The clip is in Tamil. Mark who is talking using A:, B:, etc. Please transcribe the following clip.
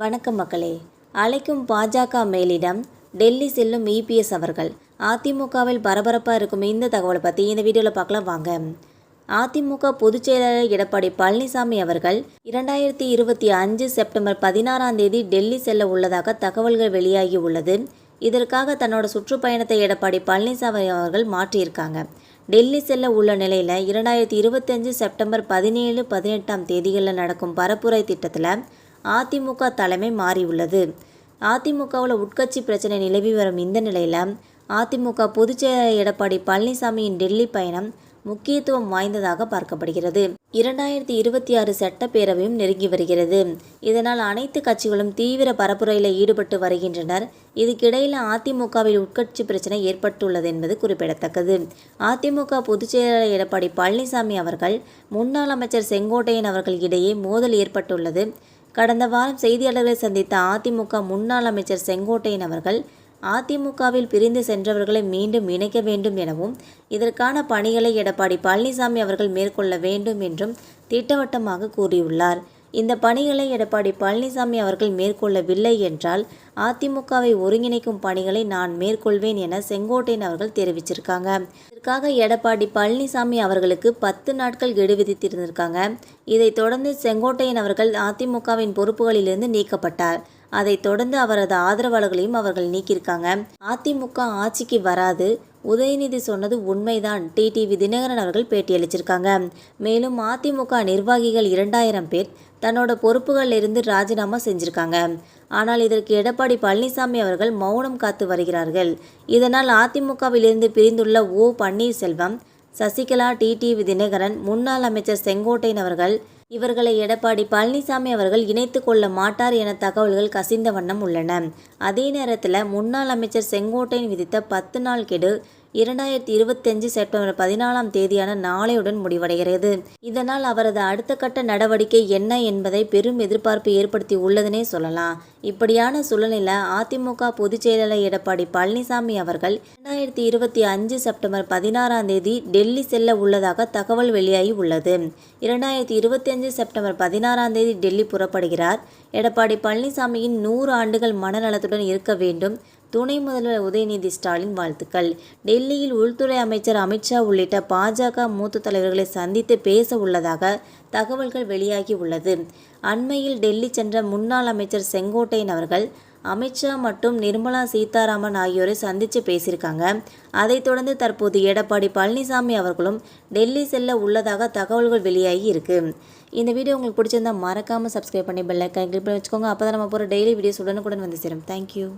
A: வணக்கம் மக்களே. அழைக்கும் பாஜக மேலிடம் டெல்லி செல்லும் இபிஎஸ் அவர்கள். அதிமுகவில் பரபரப்பாக இருக்கும் இந்த தகவலை பற்றி இந்த வீடியோவில் பார்க்கலாம் வாங்க. அதிமுக பொதுச் செயலாளர் எடப்பாடி பழனிசாமி அவர்கள் இரண்டாயிரத்தி இருபத்தி அஞ்சு செப்டம்பர் பதினாறாம் தேதி டெல்லி செல்ல உள்ளதாக தகவல்கள் வெளியாகி உள்ளது. இதற்காக தன்னோட சுற்றுப்பயணத்தை எடப்பாடி பழனிசாமி அவர்கள் மாற்றியிருக்காங்க. டெல்லி செல்ல உள்ள நிலையில் இரண்டாயிரத்தி இருபத்தஞ்சு செப்டம்பர் பதினேழு பதினெட்டாம் தேதிகளில் நடக்கும் பரப்புரை திட்டத்தில் அதிமுக தலைமை மாறியுள்ளது. அதிமுகவில் உட்கட்சி பிரச்சனை நிலவி வரும் இந்த நிலையில் அதிமுக பொதுச்செயலாளர் எடப்பாடி பழனிசாமியின் டெல்லி பயணம் முக்கியத்துவம் வாய்ந்ததாக பார்க்கப்படுகிறது. இரண்டாயிரத்தி இருபத்தி ஆறு சட்டப்பேரவையும் நெருங்கி வருகிறது. இதனால் அனைத்து கட்சிகளும் தீவிர பரப்புரையில் ஈடுபட்டு வருகின்றனர். இதுக்கிடையில் அதிமுகவில் உட்கட்சி பிரச்சனை ஏற்பட்டுள்ளது என்பது குறிப்பிடத்தக்கது. அதிமுக பொதுச்செயலாளர் எடப்பாடி பழனிசாமி அவர்கள் முன்னாள் அமைச்சர் செங்கோட்டையன் அவர்கள் இடையே மோதல் ஏற்பட்டுள்ளது. கடந்த வாரம் செய்தியாளர்களை சந்தித்த அதிமுக முன்னாள் அமைச்சர் செங்கோட்டையன் அவர்கள் அதிமுகவில் பிரிந்து சென்றவர்களை மீண்டும் இணைக்க வேண்டும் எனவும் இதற்கான பணிகளை எடப்பாடி பழனிசாமி அவர்கள் மேற்கொள்ள வேண்டும் என்றும் திட்டவட்டமாக கூறியுள்ளார். இந்த பணிகளை எடப்பாடி பழனிசாமி அவர்கள் மேற்கொள்ளவில்லை என்றால் அதிமுகவை ஒருங்கிணைக்கும் பணிகளை நான் மேற்கொள்வேன் என செங்கோட்டையன் அவர்கள் தெரிவிச்சிருக்காங்க. இதற்காக எடப்பாடி பழனிசாமி அவர்களுக்கு பத்து நாட்கள் கெடு விதித்திருந்திருக்காங்க இதைத் தொடர்ந்து செங்கோட்டையன் அவர்கள் அதிமுகவின் பொறுப்புகளிலிருந்து நீக்கப்பட்டார். அதைத் தொடர்ந்து அவரது ஆதரவாளர்களையும் அவர்கள் நீக்கியிருக்காங்க. அதிமுக ஆட்சிக்கு வராது. உதயநிதி சொன்னது உண்மைதான். டிடிவி தினகரன் அவர்கள் பேட்டியளிச்சிருக்காங்க. மேலும் அதிமுக நிர்வாகிகள் இரண்டாயிரம் பேர் தன்னோட பொறுப்புகளில் இருந்து ராஜினாமா செஞ்சிருக்காங்க. ஆனால் இதற்கு எடப்பாடி பழனிசாமி அவர்கள் மௌனம் காத்து வருகிறார்கள். இதனால் அதிமுகவிலிருந்து பிரிந்துள்ள ஓ. பன்னீர்செல்வம் சசிகலா டிடிவி தினகரன் முன்னாள் அமைச்சர் செங்கோட்டையன் அவர்கள் இவர்களை எடப்பாடி பழனிசாமி அவர்கள் இணைத்து கொள்ள மாட்டார் என தகவல்கள் கசிந்த வண்ணம் உள்ளன. அதே நேரத்தில் முன்னாள் அமைச்சர் செங்கோட்டையன் விதித்த பத்து நாள் கெடு இரண்டாயிரத்தி இருபத்தஞ்சு செப்டம்பர் பதினாலாம் தேதியான நாளையுடன் முடிவடைகிறது. இதனால் அவரது அடுத்த கட்ட நடவடிக்கை என்ன என்பதை பெரும் எதிர்பார்ப்பு ஏற்படுத்தி உள்ளதுனே சொல்லலாம். இப்படியான சூழ்நிலை அதிமுக பொதுச் செயலாளர் எடப்பாடி பழனிசாமி அவர்கள் இரண்டாயிரத்தி இருபத்தி அஞ்சு செப்டம்பர் பதினாறாம் தேதி டெல்லி செல்ல உள்ளதாக தகவல் வெளியாகி உள்ளது. இரண்டாயிரத்தி இருபத்தி அஞ்சு செப்டம்பர் பதினாறாம் தேதி டெல்லி புறப்படுகிறார். எடப்பாடி பழனிசாமியின் நூறு ஆண்டுகள் மனநலத்துடன் இருக்க வேண்டும். துணை முதல்வர் உதயநிதி ஸ்டாலின் வாழ்த்துக்கள். டெல்லியில் உள்துறை அமைச்சர் அமித்ஷா உள்ளிட்ட பாஜக மூத்த தலைவர்களை சந்தித்து பேச உள்ளதாக தகவல்கள் வெளியாகி உள்ளது. அண்மையில் டெல்லி சென்ற முன்னாள் அமைச்சர் செங்கோட்டையன் அவர்கள் அமித்ஷா மற்றும் நிர்மலா சீதாராமன் ஆகியோரை சந்தித்து பேசியிருக்காங்க. அதைத் தொடர்ந்து தற்போது எடப்பாடி பழனிசாமி அவர்களும் டெல்லி செல்ல உள்ளதாக தகவல்கள் வெளியாகி இருக்கு. இந்த வீடியோ உங்களுக்கு பிடிச்சிருந்தா மறக்காமல் சப்ஸ்கிரைப் பண்ணி பெல்லைக்கன் கிளிக் பண்ணி வச்சுக்கோங்க. அப்போ தான் நம்ம போகிற டெய்லி வீடியோஸ் உடனுக்குடன் வந்து சேரும். தேங்க்யூ